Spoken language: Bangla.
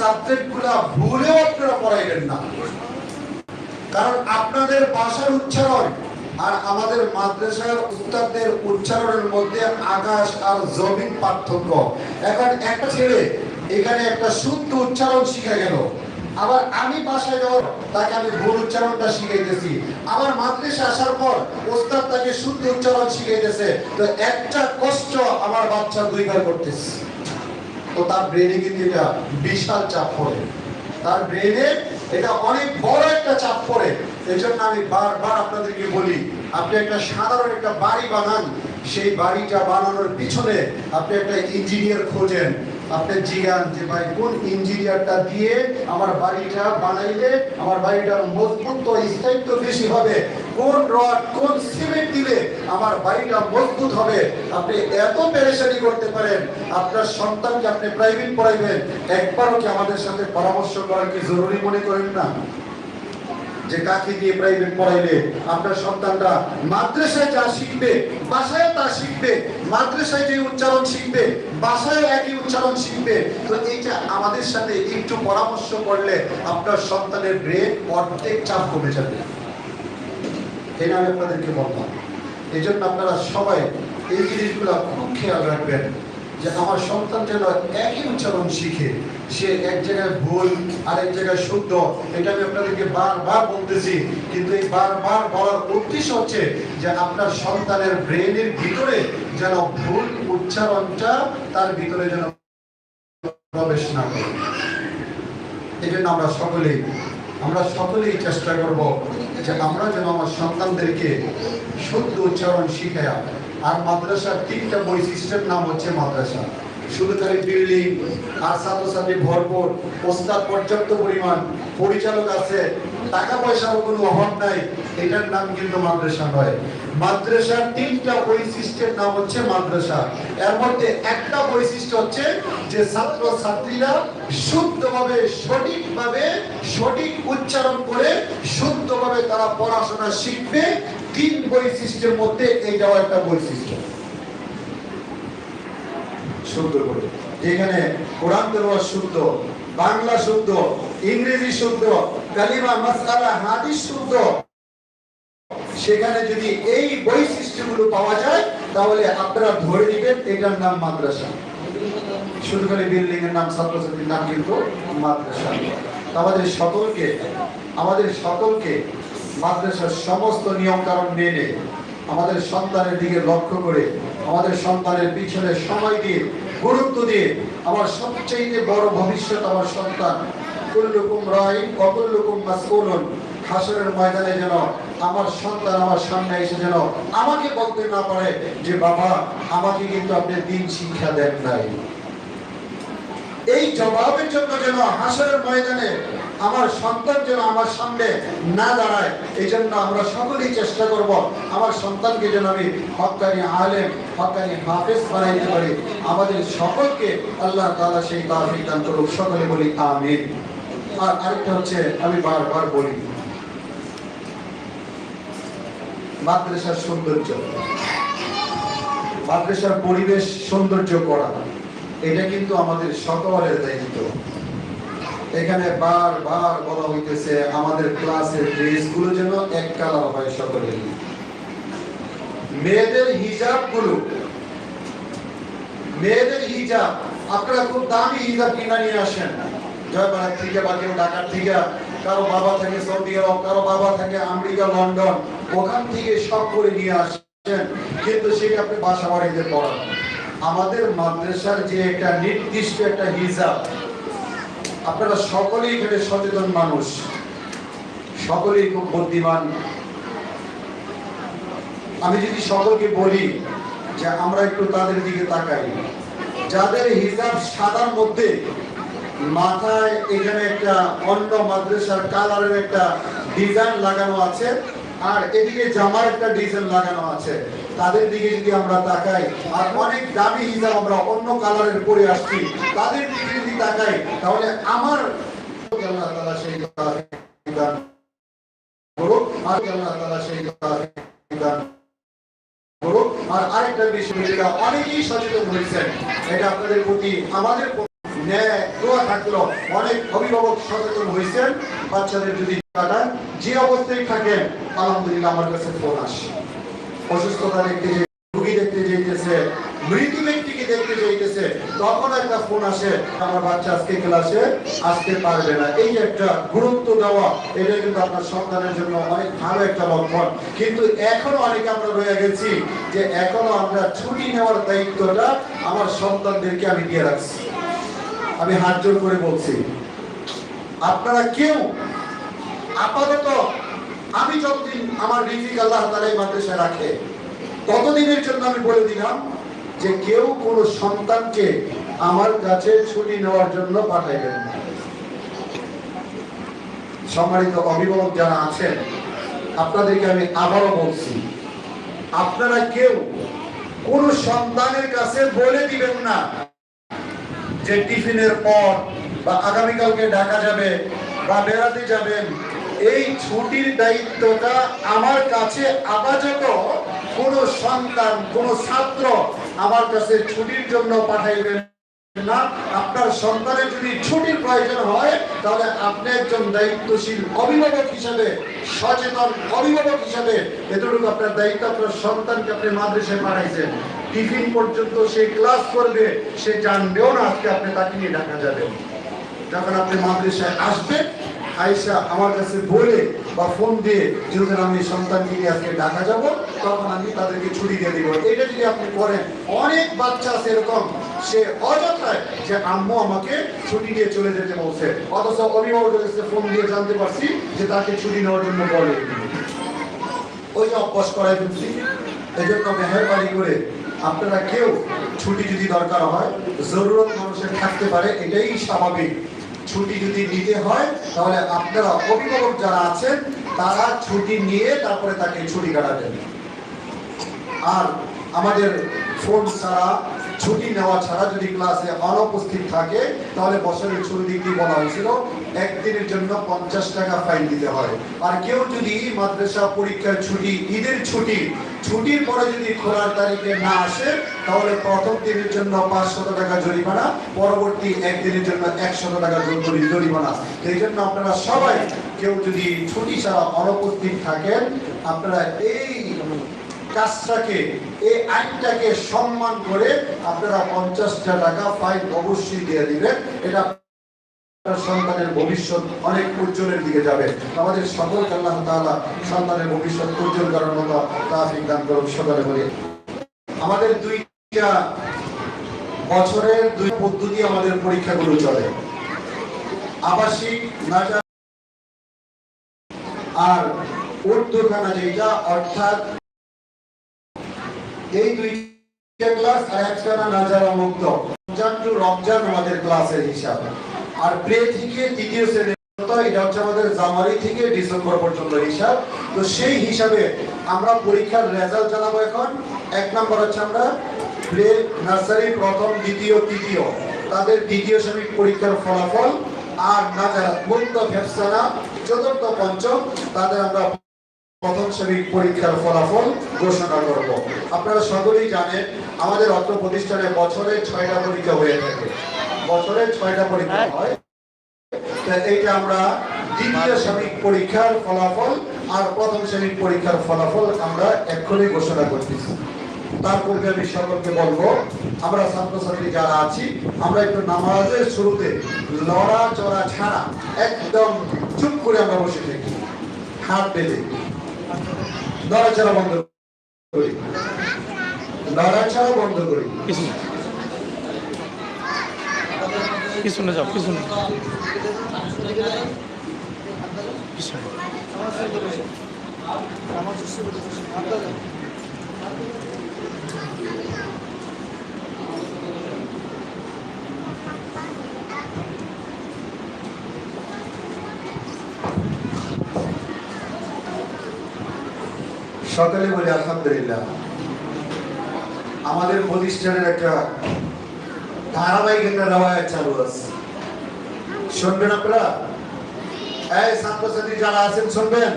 সাবজেক্টগুলো ভুলেও আপনারা পড়াইবেন না। কারণ আপনাদের ভাষার উচ্চারণ আর আমাদের মাদ্রাসার উস্তাদদের উচ্চারণের মধ্যে আকাশ আর জমিন পার্থক্য। এখন একটা ছেলে এখানে একটা শুদ্ধ উচ্চারণ শিখে গেল। আবার আমি বাসায় যাওয়ার তাকে আমি ভুল উচ্চারণটা শিখাইতেছি। আবার মাদ্রাসা আসার পর ওস্তাদ তাকে শুদ্ধ উচ্চারণ শিখাইতেছে। তো একটা কষ্ট আমার বাচ্চা দুইবার করতেছে। তো তার ব্রেনে কিন্তু এটা বিশাল চাপ পড়ে। তার ব্রেনে এটা অনেক বড় একটা চাপ পড়ে। এই জন্য আমি বারবার আপনাদেরকে বলি, আপনি একটা সাধারণ একটা বাড়ি বানান, সেই বাড়িটা বানানোর পিছনে আপনি একটা ইঞ্জিনিয়ার খোঁজেন। আপনি জিগান যে, ভাই, কোন ইঞ্জিনিয়ারটা দিয়ে আমার বাড়িটা বানাইলে আমার বাড়িটার মজবুত স্থায়িত্ব বেশি হবে? কোন রড কোন সিমেন্ট দিলে আমার বাড়িটা মজবুত হবে? আপনি এত পেরেশানি করতে পারেন, আপনার সন্তানকে আপনি প্রাইভেট পড়াইবেন, একবারও কি আমাদের সাথে পরামর্শ করা কি জরুরি মনে করেন না? যে কাকে দিয়ে প্রাইভেট পড়াইলে? আপনার সন্তানরা মাদ্রাসায় যা শিখবে, বাসায় তা শিখবে, মাদ্রাসায় যে উচ্চারণ শিখবে, বাসায় একই উচ্চারণ শিখবে। তো এইটা আমাদের সাথে একটু পরামর্শ করলে আপনার সন্তানের ব্রেন অর্ধেক চাপ কমে যাবে। এটা আমি আপনাদেরকে বললাম এই জন্য আপনারা সবাই এই জিনিসগুলো খুব খেয়াল রাখবেন যে আমার সন্তান যেন একই উচ্চারণ শিখে, সে এক জায়গায় ভুল আর এক জায়গায় শুদ্ধ, এটা আমি আপনাদেরকে বারবার বলতেছি। কিন্তু এই বারবার বলার উদ্দেশ্য হচ্ছে যে আপনার সন্তানের ব্রেনের ভিতরে যেন ভুল উচ্চারণটা তার ভিতরে যেন প্রবেশ না করে। এই জন্য আমরা সকলেই আমরা সকলেই চেষ্টা করব যে আমরা যেন আমার সন্তানদেরকে শুদ্ধ উচ্চারণ শিখায়া আর মাদ্রাসার তিনটা বৈশিষ্ট্যের নাম হচ্ছে মাদ্রাসা। শুধু খালি বিল্ডিং আর ছাত্রছাত্রী ভরপুর ওস্তাদ পর্যাপ্ত পরিমাণ, পরিচালক আছে, টাকা পয়সার কোনো অভাব নাই, এটার নাম কিন্তু মাদ্রাসা নয়। মাদ্রাসার তিনটা বৈশিষ্ট্যের নাম হচ্ছে মাদ্রাসা। এর মধ্যে একটা বৈশিষ্ট্য হচ্ছে যে ছাত্র ছাত্রীরা শুদ্ধভাবে, সঠিকভাবে, সঠিক উচ্চারণ করে শুদ্ধভাবে তারা পড়াশোনা শিখবে। তিন বৈশিষ্ট্যের মধ্যে এইটাও একটা বৈশিষ্ট্য। শুদ্ধ করে। এখানে কোরআন তেলাওয়াত শুদ্ধ, বাংলা শুদ্ধ, ইংরেজি শুদ্ধ, কালিমা, মাসআলা, হাদিস শুদ্ধ। সেখানে যদি এই বৈশিষ্ট্যগুলো পাওয়া যায়, তাহলে আপনারা ধরে নেবেন এটার নাম মাদ্রাসা। শুধু করে বিল্ডিং এর নাম ছাত্রছাত্রীর নাম কিন্তু মাদ্রাসা। আমাদের সকলকে আমাদের সকলকে মাদ্রাসার সমস্ত নিয়ম কারণ মেনে, আমাদের সন্তানের দিকে লক্ষ্য করে, আমাদের সন্তানের পিছনে সময় দিয়ে, গুরুত্ব দিয়ে, আমার সবচেয়ে বড় ভবিষ্যৎ আমার সন্তান। কুল্লুকুম রাই অকুল্লুকুম মাসউলুন। হাসরের ময়দানে যেন আমার সন্তান আমার সামনে এসে যেন আমাকে বলতে না পারে যে, বাবা, আমাকে কিন্তু আপনি দিন শিক্ষা দেন নাই। এই জবাবের জন্য যেন হাসরের ময়দানে আমার সন্তান যেন আমার সামনে না দাঁড়ায়, এই জন্য আমরা সকলেই চেষ্টা করব আমার সন্তানকে যেন আমি হকানি আলেম হকানি হাফেজ বানাইতে পারি। আমাদের সকলকে আল্লাহ তাআলা সেই তাওফিক দান করুক। সকলে বলি, আমিন। আর আরেকটা হচ্ছে, আমি বারবার বলি মাদ্রাসার সৌন্দর্য। মাদ্রাসার পরিবেশ সৌন্দর্য করা। এটা কিন্তু আমাদের সকলের দায়িত্ব। এখানে বারবার বলা হইতেছে, আমাদের ক্লাসের ড্রেসগুলো যেন এক কালার হয় সকলের। মেয়েদের হিজাবগুলো মেয়েদের হিজাব। আপনারা খুব দামি হিজাব কিনা নিয়ে আসেন। জয়বাড়ার থেকে বা কেউ ঢাকার থেকে, কারও বাবা থাকে সৌদি আরব, কারও বাবা থাকে আমেরিকা, লন্ডন, ওখান থেকে সব করে নিয়ে আসেন কিন্তু সেটা আপনি বাসা বাড়িতে পড়ান। আমাদের মাদ্রাসার যে একটা নির্দিষ্ট একটা হিসাব, আপনারা সকলেই এখানে সচেতন মানুষ। সকলেই খুব বুদ্ধিমান। আমি যদি সকলকে বলি যে আমরা একটু তাদের দিকে তাকাই, যাদের হিসাব সাদার মধ্যে মাথায় এখানে একটা অন্য মাদ্রাসার কালারের একটা ডিজাইন লাগানো আছে, আর এদিকে জামার একটা ডিজাইন লাগানো আছে। তাদের দিকে যদি আমরা তাকাই, আর অনেক দামি হিসাব আমরা অন্য কালারের পরে আসছি, তাদের দিকে যদি তাকাই, তাহলে আমার আর আরেকটা বিষয় অনেকেই সচেতন হয়েছেন, এটা আপনাদের প্রতি আমাদের থাকল। অনেক অভিভাবক সচেতন হয়েছেন, বাচ্চাদের যদি কাটান, যে অবস্থায় আলহামদুলিল্লাহ আমার কাছে ফোন আসে। অসুস্থতা দেখতে যে, রুগী দেখতে যেতেছে মৃত ব্যক্তিকে দেখতে যেতেছে তখন একটা ফোন আসে, আমার বাচ্চা আজকে ক্লাসে আসতে পারবে না। এই একটা গুরুত্ব দেওয়া, এটা কিন্তু আপনার সন্তানের জন্য অনেক ভালো একটা লক্ষণ। কিন্তু এখনও অনেকে আমরা রয়ে গেছি যে, এখনও আমরা ছুটি নেওয়ার দায়িত্বটা আমার সন্তানদেরকে আমি দিয়ে রাখছি। আমি হাত জোর করে বলছি। আপনারা কেউ আপাতত আমি যতদিন আমার রিজিক আল্লাহ তাআলা এই মাদ্রাসায় রাখে, ততদিনের জন্য আমি বলে দিলাম যে কেউ কোন সন্তানকে আমার কাছে ছুটি নেওয়ার জন্য পাঠাইবেন না। সম্মানিত অভিভাবক যারা আছেন, আপনাদেরকে আমি আবারও বলছি, আপনারা কেউ কোন সন্তানের কাছে বলে দিবেন না। যে টিফিনের পর বা আগামীকালকে ঢাকা যাবে বা বেড়াতে যাবেন, এই ছুটির দায়িত্বটা আমার কাছে আপাতত কোন সন্তান, কোন ছাত্র আমার কাছে ছুটির জন্য পাঠাইবেন না। আপনার সন্তানের যদি ছুটির প্রয়োজন হয়, তাহলে আপনি একজন দায়িত্বশীল অভিভাবক হিসাবে, সচেতন অভিভাবক হিসাবে এতটুকু আপনার দায়িত্ব আপনার সন্তানকে আপনি মাদ্রাসায় পাঠাইছেন। টিফিন পর্যন্ত সে ক্লাস করবে, সে জানবেও না আজকে আপনি তাকে নিয়ে ঢাকা যাবেন। যখন আপনি মাদ্রাসায় আসবেন আয়সা আমার কাছে বলে বা ফোন দিয়ে যদি আমি সন্তানকে নিয়ে আজকে ঢাকা যাব, তখন আমি তাদেরকে ছুটি দিয়ে দিব। এটা যদি আপনি করেন, অনেক বাচ্চা আছে এরকম, সে অযথায় যে, আম্মু আমাকে ছুটি দিয়ে চলে যেতে বলছে। অথচ অভিভাবকের কাছে ফোন দিয়ে জানতে পারছি যে তাকে ছুটি নেওয়ার জন্য বলে। ওই অভ্যাস করাই ফেলছি। এই জন্য মেহরবানি করে আপনারা কেউ ছুটি যদি দরকার হয়, জরুরত মানুষের থাকতে পারে, এটাই স্বাভাবিক। ছুটি যদি নিতে হয়, তাহলে আপনারা অভিভাবক যারা আছেন, তারা ছুটি নিয়ে তারপরে তাকে ছুটি কাটাবেন। আর আমাদের ফোন ছাড়া, ছুটি নেওয়া ছাড়া যদি ক্লাসে অনুপস্থিত থাকে, তাহলে বছরের দিক দিয়ে বলা হয়েছিল, একদিনের জন্য পঞ্চাশ টাকা ফাইন দিতে হয়। আর কেউ যদি মাদ্রাসা পরীক্ষার ছুটি, ঈদের ছুটি ছুটির পরে যদি খোলার তারিখে না আসে, তাহলে প্রথম দিনের জন্য পাঁচশত টাকা জরিমানা, পরবর্তী একদিনের জন্য একশত টাকা জরি- জরিমানা। এই জন্য আপনারা সবাই, কেউ যদি ছুটি ছাড়া অনুপস্থিত থাকেন, আপনারা এই কাজটাকে, এই আইনটাকে সম্মান করে আপনারা পঞ্চাশটা টাকা ফাইন অবশ্যই দিয়ে দিবেন। এটা সন্তানের ভবিষ্যৎ অনেক উজ্জ্বলের দিকে যাবে। আমাদের সকলকে আল্লাহ তাআলা সন্তানের ভবিষ্যৎ উজ্জ্বল করার মতো তাফিক দান করুন সকলে বলি। আমাদের দুইটা বছরের দুই পদ্ধতি আমাদের পরীক্ষাগুলো চলে। আবাসিক নাজা আর উর্দুখানা যেটা অর্থাৎ এই দুইটা ক্লাস আর একটা নাজারা মুক্ত রমজান টু রমজান আমাদের ক্লাসের হিসাব। আর প্লে থেকে তৃতীয় শ্রেণি এটা হচ্ছে আমাদের জানুয়ারি থেকে ডিসেম্বর পর্যন্ত হিসাব। তো সেই হিসাবে আমরা পরীক্ষার রেজাল্ট জানাব এখন। এক নম্বর হচ্ছে আমরা নার্সারি প্রথম, দ্বিতীয়, তৃতীয়। তাদের দ্বিতীয় শ্রেণি পরীক্ষার ফলাফল আর নাজারা মুক্ত ফেফসানা, চতুর্থ, পঞ্চম, তাদের আমরা প্রথম শ্রেণির পরীক্ষার ফলাফল ঘোষণা করব। আপনারা সকলেই জানেন, আমাদের অর্থ প্রতিষ্ঠানে বছরে ছয়টা পরীক্ষা হয়ে থাকে। বছরে ছয়টা পরীক্ষা হয়। এইটা আমরা দ্বিতীয় শ্রেণির পরীক্ষার ফলাফল আর প্রথম শ্রেণির পরীক্ষার ফলাফল আমরা এক্ষুনি ঘোষণা করতেছি। তার পূর্বে আমি সকলকে বলব আমরা ছাত্রছাত্রী যারা আছি আমরা একটু নামাজের শুরুতে লড়া চড়া ছাড়া একদম চুপ করে আমরা বসে থাকি। হাত বেঁধে। নড়াচড়া বন্ধ করি। নড়াচড়া বন্ধ করি। পিছনে যাও পিছনে। সকালে বলি আলহামদুলিল্লাহ। আমাদের প্রতিষ্ঠানের একটা ধারাবাহিক একটা রেওয়ায়ত চালু আছে। শুনবেন আপনারা? এই ছাত্রছাত্রী যারা আছেন শুনবেন?